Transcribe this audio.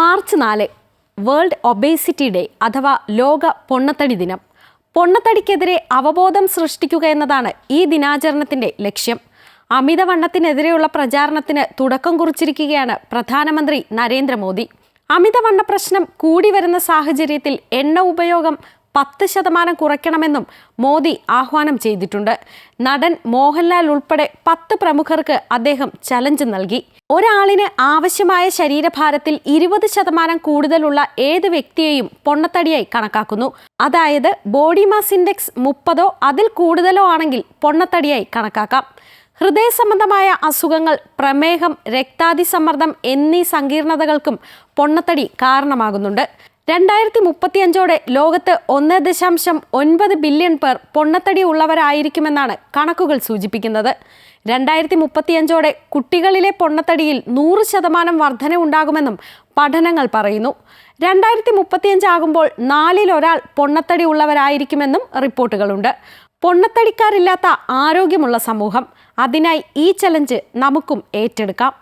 March നാല് world obesity day അഥവാ ലോക പൊണ്ണത്തടി ദിനം. പൊണ്ണത്തടിക്കെതിരെ അവബോധം സൃഷ്ടിക്കുക എന്നതാണ് ഈ ദിനാചരണത്തിന്റെ ലക്ഷ്യം. അമിതവണ്ണത്തിനെതിരെയുള്ള പ്രചാരണത്തിന് തുടക്കം കുറിച്ചിരിക്കുകയാണ് പ്രധാനമന്ത്രി നരേന്ദ്രമോദി. അമിതവണ്ണ പ്രശ്നം കൂടി വരുന്ന സാഹചര്യത്തിൽ എണ്ണ ഉപയോഗം പത്ത് ശതമാനം കുറയ്ക്കണമെന്നും മോദി ആഹ്വാനം ചെയ്തിട്ടുണ്ട്. നടൻ മോഹൻലാൽ ഉൾപ്പെടെ പത്ത് പ്രമുഖർക്ക് അദ്ദേഹം ചലഞ്ച് നൽകി. ഒരാളിന് ആവശ്യമായ ശരീരഭാരത്തിൽ ഇരുപത് ശതമാനം കൂടുതലുള്ള ഏത് വ്യക്തിയെയും പൊണ്ണത്തടിയായി കണക്കാക്കുന്നു. അതായത് ബോഡി മാസ് ഇൻഡെക്സ് മുപ്പതോ അതിൽ കൂടുതലോ ആണെങ്കിൽ പൊണ്ണത്തടിയായി കണക്കാക്കാം. ഹൃദയ സംബന്ധമായ അസുഖങ്ങൾ പ്രമേഹം രക്താതിസമ്മർദ്ദം എന്നീ സങ്കീർണതകൾക്കും പൊണ്ണത്തടി കാരണമാകുന്നുണ്ട്. രണ്ടായിരത്തി മുപ്പത്തിയഞ്ചോടെ ലോകത്ത് ഒന്ന് ദശാംശം ഒൻപത് ബില്യൺ പേർ പൊണ്ണത്തടി ഉള്ളവരായിരിക്കുമെന്നാണ് കണക്കുകൾ സൂചിപ്പിക്കുന്നത്. രണ്ടായിരത്തി മുപ്പത്തിയഞ്ചോടെ കുട്ടികളിലെ പൊണ്ണത്തടിയിൽ നൂറ് ശതമാനം വർധന ഉണ്ടാകുമെന്നും പഠനങ്ങൾ പറയുന്നു. രണ്ടായിരത്തി മുപ്പത്തിയഞ്ചാകുമ്പോൾ നാലിൽ ഒരാൾ പൊണ്ണത്തടി ഉള്ളവരായിരിക്കുമെന്നും റിപ്പോർട്ടുകളുണ്ട്. പൊണ്ണത്തടിക്കാരില്ലാത്ത ആരോഗ്യമുള്ള സമൂഹം അതിനായി ഈ ചലഞ്ച് നമുക്കും ഏറ്റെടുക്കാം.